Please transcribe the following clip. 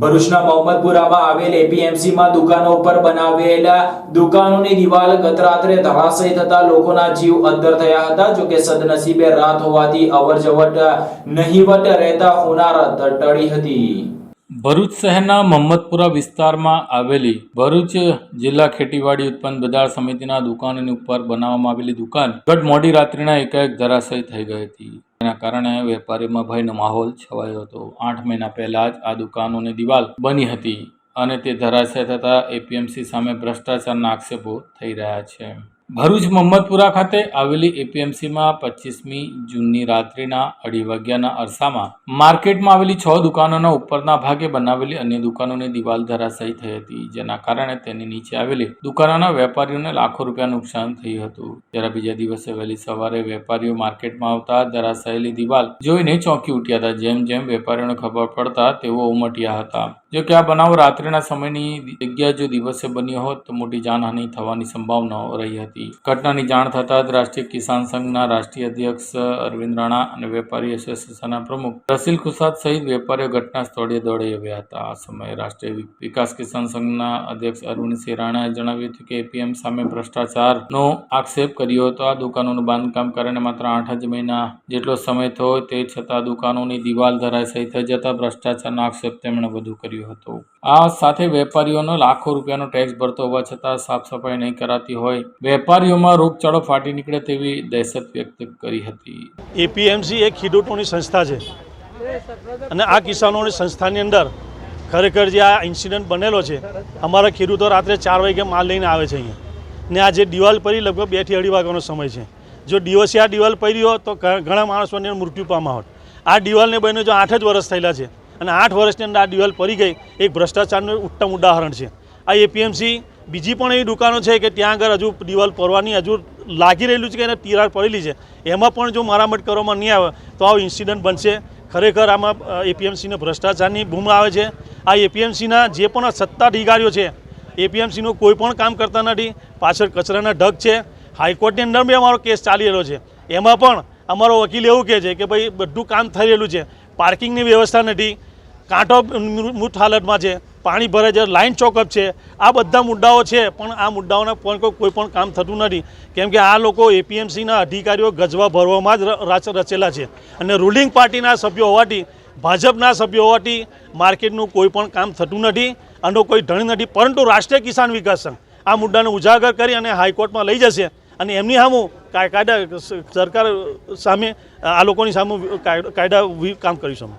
ભરૂચના મોહમ્મદપુરામાં આવેલ એપીએમસીમાં દુકાનો ઉપર બનાવેલા દુકાનોની દિવાલ ગત રાત્રે ધરાશય થતા લોકોના જીવ અદ્ધર થયા હતા. જો કે સદનસીબે રાત હોવાથી અવરજવર નહીવટ રહેતા હોનાર ટળી હતી. ભરૂચ શહેરના મહમ્મદપુરા વિસ્તારમાં આવેલી ભરૂચ જિલ્લા ખેતીવાડી ઉત્પન્ન બજાર સમિતિના દુકાનોની ઉપર બનાવવામાં આવેલી દુકાન ગત મોડી રાત્રિના એકાએક ધરાશય થઈ ગઈ હતી. તેના કારણે વેપારીમાં ભયનો માહોલ છવાયો હતો. આઠ મહિના પહેલા જ આ દુકાનોની દિવાલ બની હતી અને તે ધરાશય થતાં એપીએમસી સામે ભ્રષ્ટાચારના આક્ષેપો થઈ રહ્યા છે. ભરૂચ મહમ્મદપુરા ખાતે આવેલી એપીએમસીમાં પચીસમી જૂનની રાત્રિના અઢી વાગ્યાના અરસામાં માર્કેટમાં આવેલી છ દુકાનોના ઉપરના ભાગે બનાવેલી અન્ય દુકાનોની દિવાલ ધરાશયી થઈ હતી, જેના કારણે તેની નીચે આવેલી દુકાનોના વેપારીઓને લાખો રૂપિયા નુકસાન થયું હતું. ત્યારે બીજા દિવસે વહેલી સવારે વેપારીઓ માર્કેટમાં આવતા ધરાશાયેલી દિવાલ જોઈને ચોંકી ઉઠ્યા હતા. જેમ જેમ વેપારીઓને ખબર પડતા તેઓ ઉમટ્યા હતા. જો કે આ બનાવ રાત્રિના સમયની જગ્યા જો દિવસે બન્યો હોત, તો મોટી જાનહાનિ થવાની સંભાવનાઓ રહી હતી. ઘટનાની જાણ થતાં જ રાષ્ટ્રીય કિસાન સંઘના રાષ્ટ્રીય અધ્યક્ષ અરવિંદ રાણા અને વેપારી એસોસિએશનના પ્રમુખ રસીલ ખુશાદ સહિત વેપારીઓ ઘટના સ્થળે દોડી આવ્યા હતા. આ સમયે રાષ્ટ્રીય વિકાસ કિસાન સંઘના અધ્યક્ષ અરવિંદસિંહ રાણાએ જણાવ્યું હતું કે એપીએમ સામે ભ્રષ્ટાચારનો આક્ષેપ કર્યો હતો. આ દુકાનોનું બાંધકામ કરીને માત્ર આઠ જ મહિના જેટલો સમય થયો તે છતાં દુકાનોની દિવાલ ધરાશયી થઈ જતા ભ્રષ્ટાચારનો આક્ષેપ તેમણે વધુ કર્યો હતો. આ સાથે વેપારીઓનો લાખો રૂપિયાનો ટેક્સ ભરતો હોવા છતાં સાફ સફાઈ નહીં કરાતી હોય, વેપારીઓમાં રોગચાળો ફાટી નીકળે તેવી દહેશત વ્યક્ત કરી હતી. એપીએમસી એક ખેડૂતોની સંસ્થા છે. અને આ કિસાનોની સંસ્થાની અંદર ખરેખર જે આ ઇન્સિડન્ટ બનેલો છે, અમારા ખેડૂતો રાત્રે ચાર વાગે માલ લઈને આવે છે અહીંયા. ને આ જે દિવાલ પડી લગભગ બેથી અઢી વાગ્યાનો સમય છે. જો દિવસે આ દિવાલ પડી હોત તો ઘણા માણસોને મૃત્યુ પામા હોત આ દિવાલને બને જો આઠ જ વર્ષ થયેલા છે. અને આઠ વર્ષની અંદર આ દિવાલ પડી ગઈ. એક ભ્રષ્ટાચારનું ઉત્તમ ઉદાહરણ છે. આ એપીએમસી બીજી પણ એવી દુકાનો છે કે ત્યાં આગળ હજુ દિવાલ પડવાની હજુ લાગી રહેલું છે કે એને તિરાડ પડેલી છે. એમાં પણ જો મરામત કરવામાં નહીં આવે, તો આવો ઇન્સિડન્ટ બનશે. ખરેખર આમાં એપીએમસીને ભ્રષ્ટાચારની ભૂમ આવે છે. આ એપીએમસીના જે પણ સત્તા અધિકારીઓ છે એપીએમસીનું કોઈ પણ કામ કરતા નથી. પાછળ કચરાના ઢગ છે. હાઈકોર્ટની અંદર બી અમારો કેસ ચાલી રહ્યો છે. એમાં પણ અમારો વકીલ એવું કહે છે કે ભાઈ, બધું કામ થઈ રહેલું છે. પાર્કિંગની વ્યવસ્થા નથી. કાંટો મૃત હાલતમાં છે, પાણી ભરે છે લાઇન ચોકઅપ છે. આ બધા મુદ્દાઓ છે, પણ આ મુદ્દાઓના પણ કોઈ પણ કામ થતું નથી. કેમ કે આ લોકો એપીએમસીના અધિકારીઓ ગજવા ભરવામાં જ રાચ રચેલા છે. અને રૂલિંગ પાર્ટીના સભ્યો હોવાથી, ભાજપના સભ્યો હોવાથી માર્કેટનું કોઈ પણ કામ થતું નથી, આનો કોઈ ધણી નથી. પરંતુ રાષ્ટ્રીય કિસાન વિકાસ સંઘ આ મુદ્દાને ઉજાગર કરી અને હાઈકોર્ટમાં લઈ જશે. અને એમની સામું કાય- કાયદા સરકાર સામે આ લોકોની સામે કાયદા કામ કરીશું